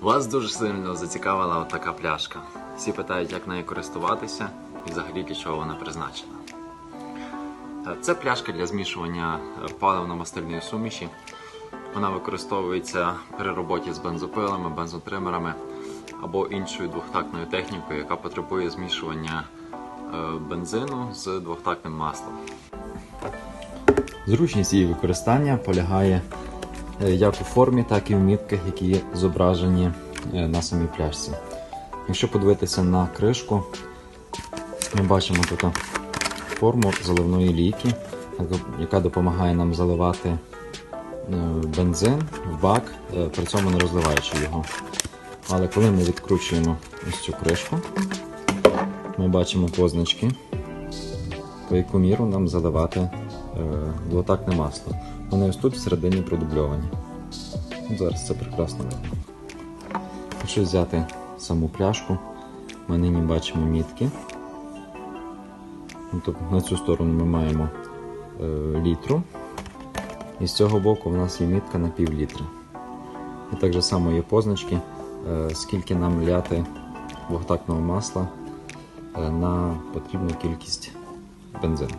Вас дуже сильно зацікавила така пляшка. Всі питають, як нею користуватися і взагалі для чого вона призначена. Е, Це пляшка для змішування е, паливно-мастильної суміші. Вона використовується при роботі з бензопилами, бензотримерами або іншою двохтактною технікою, яка потребує змішування е, бензину з двохтактним маслом. Зручність її використання полягає як у формі, так і в мітках, які зображені е, на самій пляшці. Якщо подивитися на кришку, ми бачимо тут форму заливної лійки, яка- допомагає нам заливати е, бензин в бак, е, при цьому не розливаючи його. Але коли ми відкручуємо ось цю кришку, ми бачимо позначки, по яку міру нам заливати е, двотактне масло. Вони ось тут всередині продубльовані. От Зараз це прекрасно видно. Якщо взяти саму пляшку, ми нині бачимо мітки. Ну, Тобто на цю сторону ми маємо е, літру. І з цього боку в нас є мітка на пів літра. І так само є позначки, е, скільки нам ляти двохтактного масла е, на потрібну кількість бензину.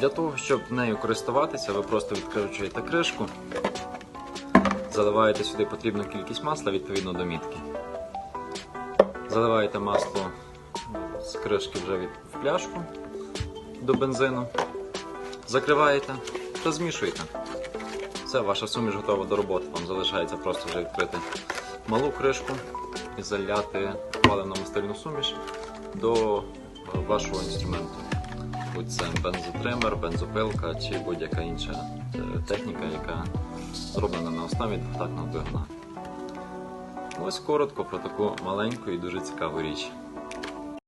Для того, щоб нею користуватися, ви просто відкручуєте кришку, заливаєте сюди потрібну кількість масла відповідно до мітки. Заливаєте масло з кришки вже від, в пляшку до бензину, закриваєте та змішуєте. Все, ваша суміш готова до роботи. Вам залишається просто вже відкрити малу кришку і заляти паливно-мастильну суміш до е, вашого інструменту. Будь це бензотример, бензопилка чи будь-яка інша е, техніка, яка зроблена на основі двохтактного двигуна. Ось коротко про таку маленьку і дуже цікаву річ.